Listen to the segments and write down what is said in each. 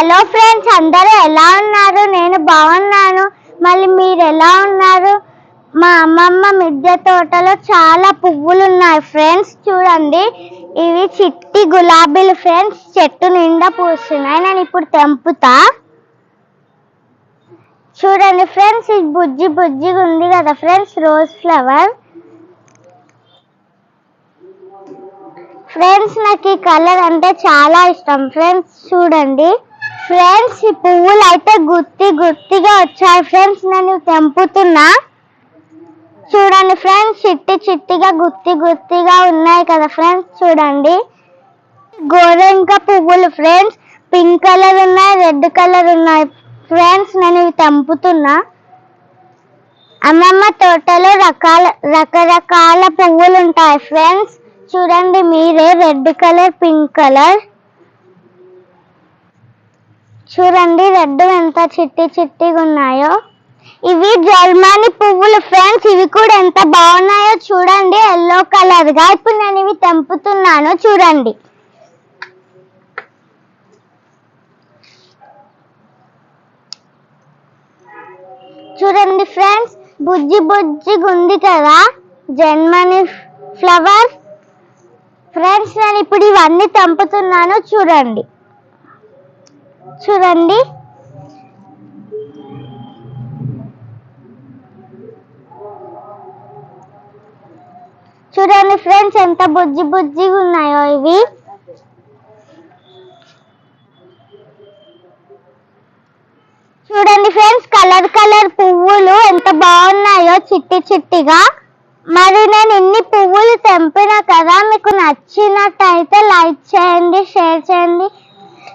Hello friends అందరూ ఎలా ఉన్నారు? నేను బాగున్నాను. మళ్ళీ మీరు ఎలా ఉన్నారు? మా అమ్మమ్మ మిద్దె తోటలో చాలా పువ్వులు ఉన్నాయి ఫ్రెండ్స్ చూడండి. ఇవి చిట్టి గులాబీలు ఫ్రెండ్స్ చెట్టు నిండా పూస్తున్నాయి. నేను ఇప్పుడు తెంపుతా. చూడండి ఫ్రెండ్స్ ఇది బుజ్జి బుజ్జిగా ఉంది కదా ఫ్రెండ్స్ రోజ్ ఫ్లవర్. ఫ్రెండ్స్ నాకు ఈ కలర్ అంటే చాలా ఇష్టం. ఫ్రెండ్స్ చూడండి. ఫ్రెండ్స్ ఈ పువ్వులు అయితే గుత్తి గుత్తిగా వచ్చాయి ఫ్రెండ్స్ నేను తెంపుతున్నా. చూడండి ఫ్రెండ్స్ చిట్టి చిట్టిగా గుత్తి గుత్తిగా ఉన్నాయి కదా ఫ్రెండ్స్ చూడండి. గోరెంక పువ్వులు ఫ్రెండ్స్ పింక్ కలర్ ఉన్నాయి రెడ్ కలర్ ఉన్నాయి. ఫ్రెండ్స్ నేను ఇవి తెంపుతున్నా. అమ్మమ్మ తోటలో రకాల రకరకాల పువ్వులు ఉంటాయి ఫ్రెండ్స్ చూడండి మీరే రెడ్ కలర్ పింక్ కలర్ చూడండి రెడ్ ఎంత చిట్టి చిట్టిగా ఉన్నాయో. ఇవి జల్మాని పువ్వులు ఫ్రెండ్స్ ఇవి కూడా ఎంత బాగున్నాయో చూడండి ఎల్లో కలర్గా ఇప్పుడు నేను ఇవి తెంపుతున్నాను చూడండి. చూడండి ఫ్రెండ్స్ బుజ్జి బుజ్జిగా ఉంది కదా జర్మనీ ఫ్లవర్ ఫ్రెండ్స్ నేను ఇప్పుడు ఇవన్నీ తెంపుతున్నాను చూడండి. చూడండి. చూడండి ఫ్రెండ్స్ ఎంత బుజ్జి బుజ్జిగా ఉన్నాయో ఇవి. చూడండి ఫ్రెండ్స్ కలర్ కలర్ పువ్వులు ఎంత బాగున్నాయో చిట్టి చిట్టిగా. మరి నేను ఇన్ని పువ్వులు తెంపిన కదా మీకు నచ్చినట్టయితే లైక్ చేయండి షేర్ చేయండి.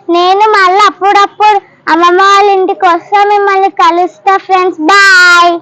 నేను మళ్ళీ అప్పుడప్పుడు అమ్మమ్మ వాళ్ళ ఇంటికి వస్తా మిమ్మల్ని కలుస్తా ఫ్రెండ్స్ బాయ్